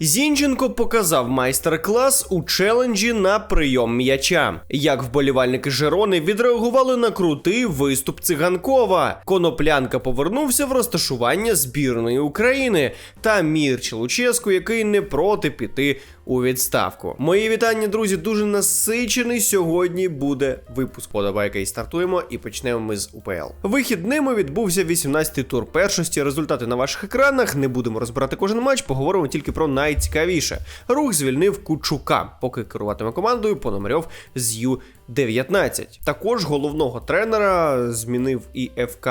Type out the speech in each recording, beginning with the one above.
Зінченко показав майстер-клас у челенджі на прийом м'яча. Як вболівальники Жерони відреагували на крутий виступ циганкова. Коноплянка повернувся в розташування збірної України та Мірч Луческу, який не проти піти у відставку. Мої вітання, друзі, дуже насичений. Сьогодні буде випуск подобайка і стартуємо. І почнемо ми з УПЛ. Вихідними відбувся 18-й тур першості. Результати на ваших екранах. Не будемо розбирати кожен матч, поговоримо тільки про найцікавіше. Рух звільнив Кучука, поки керуватиме командою Пономарьов з Ю-19. Також головного тренера змінив і ФК.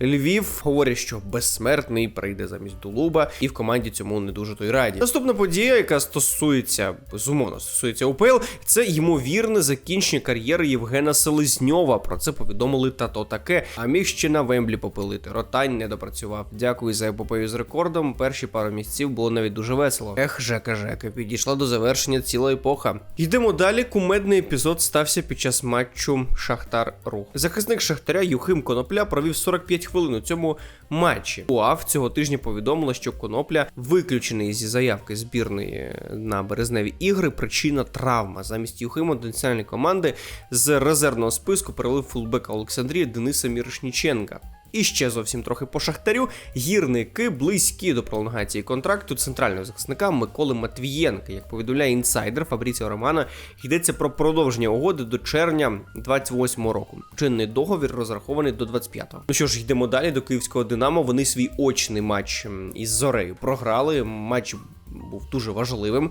Львів говорять, що безсмертний прийде замість Дулуба, і в команді цьому не дуже той раді. Наступна подія, яка стосується безумовно стосується УПЛ, це ймовірне закінчення кар'єри Євгена Селезньова. Про це повідомили та то таке. А міг ще на Вемблі попилити. Ротань не допрацював. Дякую за епопею з рекордом. Перші пару місяців було навіть дуже весело. Ех, Жека, Жека, підійшла до завершення ціла епоха. Йдемо далі. Кумедний епізод стався під час матчу Шахтар Рух. Захисник Шахтаря Юхим Конопля провів 45 хвилин у цьому матчі. УАВ цього тижня повідомила, що Конопля виключений зі заявки збірної на березневі ігри. Причина травма. Замість Юхима до національної команди з резервного списку перелив фулбека Олександрія Дениса Мірошніченка. І ще зовсім трохи по шахтарю. Гірники близькі до пролонгації контракту центрального захисника Миколи Матвієнка. Як повідомляє інсайдер Фабріціо Романо, йдеться про продовження угоди до червня 28-го року. Чинний договір розрахований до 25-го. Ну що ж, йдемо далі до київського Динамо. Вони свій очний матч із Зорею програли. Матч був дуже важливим.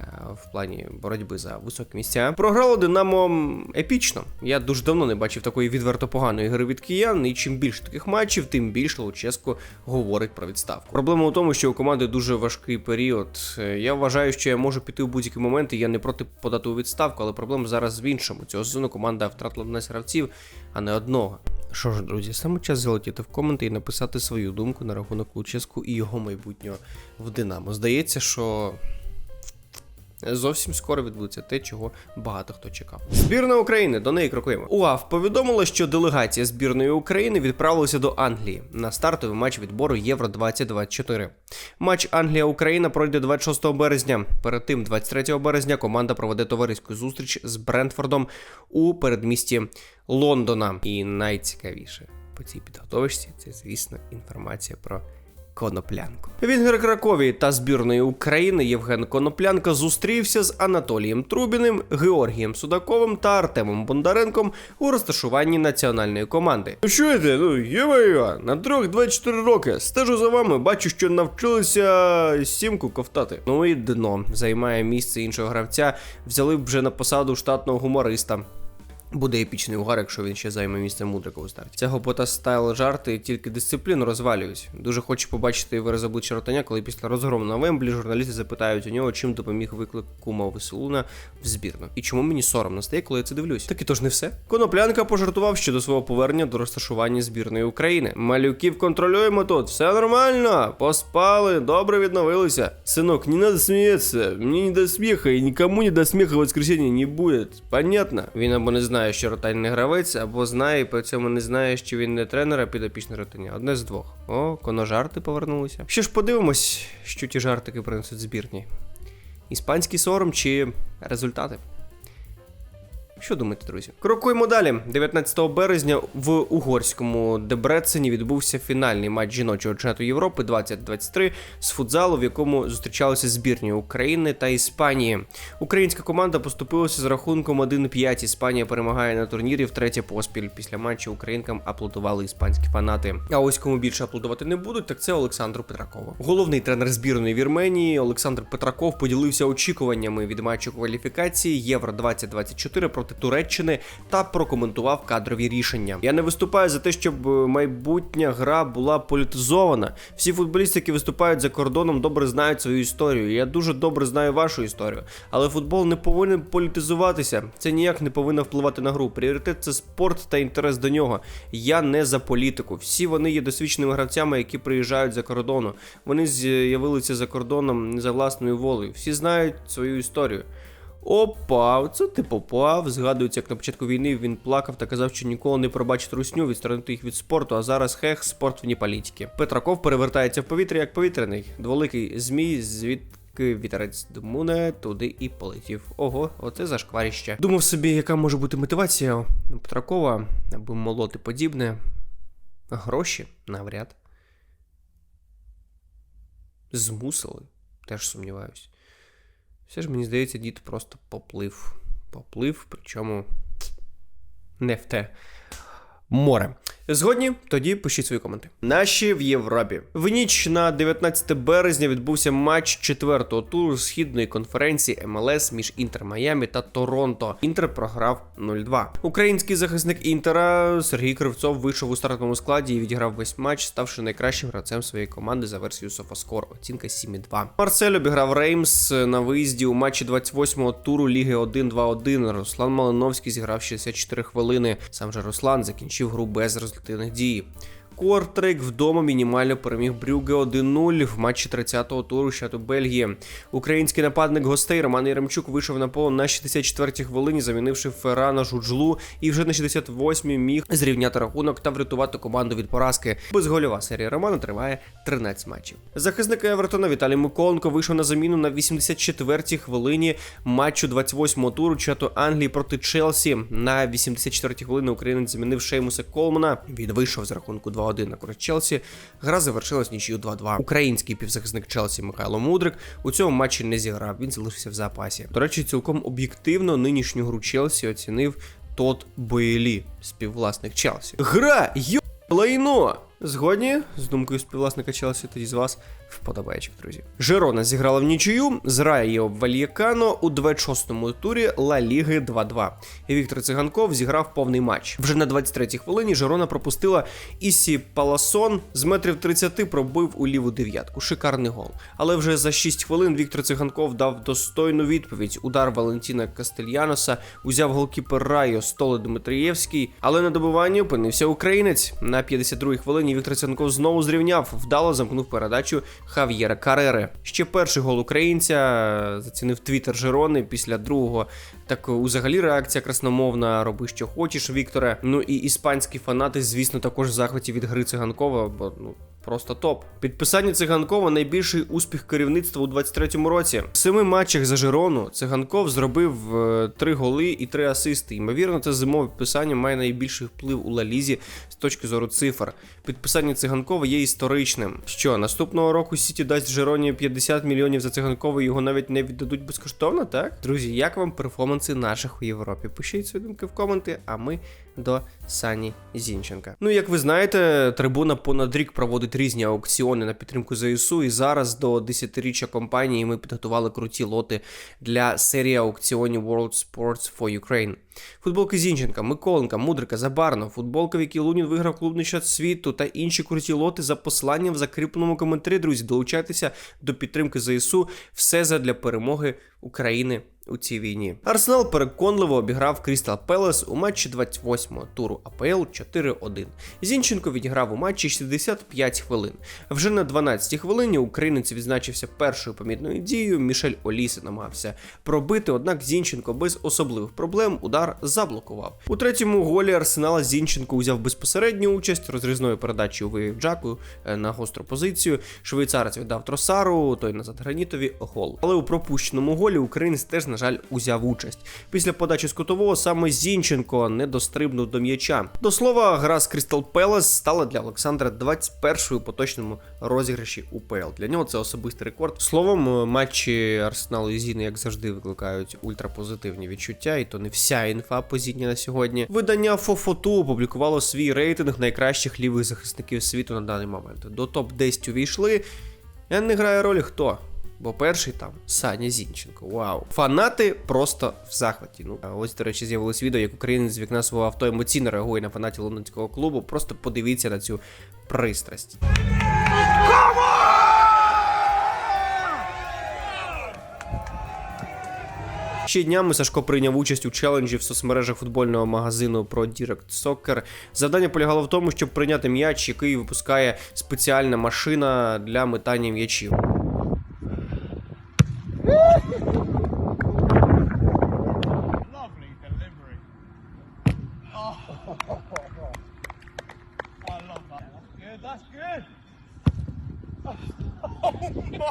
Е, В плані боротьби за високі місця програло Динамо епічно. Я дуже давно не бачив такої відверто поганої гри від киян. І чим більше таких матчів, тим більше Луческо говорить про відставку. Проблема у тому, що у команди дуже важкий період. Е, Я вважаю, що я можу піти в будь-який момент, і я не проти подати у відставку, але проблема зараз в іншому. Цього сезону команда втратила 12 гравців, а не одного. Що ж, друзі, саме час залетіти в коменти і написати свою думку на рахунок Луческу і його майбутнього в Динамо. Здається, що Зовсім скоро відбудеться те, чого багато хто чекав. Збірна України до неї крокуємо. УАФ повідомила, що делегація збірної України відправилася до Англії на стартовий матч відбору Євро 2024. Матч Англія-Україна пройде 26 березня. Перед тим, 23 березня, команда проведе товариську зустріч з Брентфордом у передмісті Лондона. І найцікавіше по цій підготовочці це, звісно, інформація про. Коноплянку. Вінгер Кракові та збірної України Євген Коноплянка зустрівся з Анатолієм Трубіним, Георгієм Судаковим та Артемом Бондаренком у розташуванні національної команди. Ну що це? Ну є на трьох 24 роки. Стежу за вами, бачу, що навчилися сімку ковтати. Ну і дно займає місце іншого гравця. Взяли б вже на посаду штатного гумориста. Буде епічний угар, якщо він ще займе місце Мудрика у старті. Цього пота стайл жарти тільки дисципліну розвалюють. Дуже хочу побачити вираз обличчя ротаня, коли після розгрому на Вемблі журналісти запитають у нього, чим допоміг виклик кума Веселуна в збірну. І чому мені соромно стає, коли я це дивлюсь. Так і то не все. Коноплянка пожартував щодо свого повернення до розташування збірної України. Малюків контролюємо тут, все нормально, поспали, добре відновилися. Синок, не надо сміятися, мені не до сміха і нікому не до сміха в воскресенье не буде. Понятно? Він або не знає, що ротань не гравець, або знає, і при цьому не знає, що він не тренер, а підопічний ротаня. Одне з двох. О, коножарти повернулися. Що ж подивимось, що ті жартики принесуть збірні. Іспанський сором чи результати? Що думаєте, друзі? Крокуємо далі. 19 березня в угорському Дебрецені відбувся фінальний матч жіночого чемпіонату Європи 2023 з футзалу, в якому зустрічалися збірні України та Іспанії. Українська команда поступилася з рахунком 1-5. Іспанія перемагає на турнірі втретє поспіль. Після матчу українкам аплодували іспанські фанати. А ось кому більше аплодувати не будуть, так це Олександру Петракову. Головний тренер збірної Вірменії Олександр Петраков поділився очікуваннями від матчу кваліфікації Євро 2024 проти Туреччини та прокоментував кадрові рішення. Я не виступаю за те, щоб е, майбутня гра була політизована. Всі футболісти, які виступають за кордоном, добре знають свою історію. Я дуже добре знаю вашу історію. Але футбол не повинен політизуватися. Це ніяк не повинно впливати на гру. Пріоритет це спорт та інтерес до нього. Я не за політику. Всі вони є досвідченими гравцями, які приїжджають за кордону. Вони з'явилися за кордоном не за власною волею. Всі знають свою історію. Опа, це ти попав. Згадується, як на початку війни він плакав та казав, що ніколи не пробачить русню, відсторонити їх від спорту, а зараз хех, спорт вні політики. Петраков перевертається в повітря як повітряний. Дволикий змій, звід Вітерець Думуне туди і полетів. Ого, оце зашкваріще. Думав собі, яка може бути мотивація Петракова, аби молоти подібне. Гроші навряд. Змусили, теж сумніваюсь. Все ж мені здається, дід просто поплив. Поплив, причому не в те море. Згодні, тоді пишіть свої коменти. Наші в Європі. В ніч на 19 березня відбувся матч четвертого туру східної конференції МЛС між Інтер Майамі та Торонто. Інтер програв 0-2. Український захисник Інтера Сергій Кривцов вийшов у стартовому складі і відіграв весь матч, ставши найкращим гравцем своєї команди за версією SofaScore. Оцінка 7,2. Марсель обіграв Реймс на виїзді у матчі 28-го туру Ліги 1-2-1. Руслан Малиновський зіграв 64 хвилини. Сам же Руслан закінчив гру без результативних дій. Кортрик вдома мінімально переміг Брюге 1-0 в матчі 30-го туру щату Бельгії. Український нападник гостей Роман Яремчук вийшов на поле на 64-й хвилині, замінивши Феррана Жуджлу, і вже на 68-й міг зрівняти рахунок та врятувати команду від поразки. Безгольова серія Романа триває 13 матчів. Захисник Евертона Віталій Миколенко вийшов на заміну на 84-й хвилині матчу 28-го туру чату Англії проти Челсі. На 84-й хвилині українець замінив Шеймуса Колмана. Він вийшов з рахунку 2-1 на користь Челсі. Гра завершилась нічию 2-2. Український півзахисник Челсі Михайло Мудрик у цьому матчі не зіграв. Він залишився в запасі. До речі, цілком об'єктивно нинішню гру Челсі оцінив Тот Боєлі, співвласник Челсі. Гра! Йо! Лайно! Згодні з думкою співвласника Челсі, тоді з вас вподобайчик, друзі. Жерона зіграла в нічию з Раєо Вальєкано у 26-му турі Ла Ліги 2-2. І Віктор Циганков зіграв повний матч. Вже на 23-й хвилині Жерона пропустила Ісі Паласон з метрів 30 пробив у ліву дев'ятку. Шикарний гол. Але вже за 6 хвилин Віктор Циганков дав достойну відповідь. Удар Валентіна Кастельяноса узяв голкіпер Райо Столи Дмитрієвський, але на добиванні опинився українець. На 52-й хвилині Віктор Циганков знову зрівняв, вдало замкнув передачу Хав'єра Карери. Ще перший гол українця зацінив твіттер Жерони після другого. Так узагалі реакція красномовна, роби що хочеш, Вікторе. Ну і іспанські фанати, звісно, також в захваті від гри циганкова, бо ну. Просто топ. Підписання циганкова найбільший успіх керівництва у 23-му році. В семи матчах за Жирону циганков зробив е, три голи і три асисти. Ймовірно, це зимове підписання має найбільший вплив у Лалізі з точки зору цифр. Підписання циганкова є історичним. Що наступного року Сіті дасть Жероні 50 мільйонів за циганкова і його навіть не віддадуть безкоштовно, так? Друзі, як вам перформанси наших у Європі? Пишіть свої думки в коменти, а ми до Сані Зінченка. Ну, як ви знаєте, трибуна понад рік проводить різні аукціони на підтримку ЗСУ, і зараз до 10-річчя компанії ми підготували круті лоти для серії аукціонів World Sports for Ukraine. Футболки Зінченка, Миколенка, Мудрика, Забарно, футболка, в якій Лунін виграв клубний щат світу та інші круті лоти за посланням в закріпленому коментарі. Друзі, долучайтеся до підтримки ЗСУ. Все задля перемоги України у цій війні. Арсенал переконливо обіграв Крістал Пелес у матчі 28-го туру АПЛ 4-1. Зінченко відіграв у матчі 65 хвилин. Вже на 12-й хвилині українець відзначився першою помітною дією. Мішель Оліси намагався пробити, однак Зінченко без особливих проблем удар заблокував. У третьому голі Арсенала Зінченко узяв безпосередню участь розрізною передачею вивів Джаку е, на гостру позицію. Швейцарець віддав Тросару, той назад Гранітові гол. Але у пропущеному голі українець теж на жаль, узяв участь. Після подачі з кутового саме Зінченко не дострибнув до м'яча. До слова, гра з Крістал Пелес стала для Олександра 21-ю у поточному розіграші УПЛ. Для нього це особистий рекорд. Словом, матчі Арсеналу і Зіни, як завжди, викликають ультрапозитивні відчуття, і то не вся інфа по Зіні на сьогодні. Видання Фофоту опублікувало свій рейтинг найкращих лівих захисників світу на даний момент. До топ 10 увійшли. Не грає ролі хто. Бо перший там Саня Зінченко. Вау. Фанати просто в захваті. Ну, ось, до речі, з'явилось відео, як українець з вікна свого авто емоційно реагує на фанатів лондонського клубу. Просто подивіться на цю пристрасть. Ще днями Сашко прийняв участь у челенджі в соцмережах футбольного магазину про Direct Soccer. Завдання полягало в тому, щоб прийняти м'яч, який випускає спеціальна машина для метання м'ячів.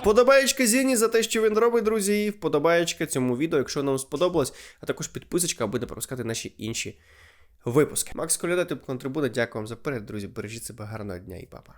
Подобаєчка Зіні за те, що він робить, друзі, і вподобаєчка цьому відео, якщо нам сподобалось, а також підписочка, аби не пропускати наші інші випуски. Макс Коляда, тип контрибуна, дякую вам за перегляд, друзі. Бережіть себе гарного дня і папа.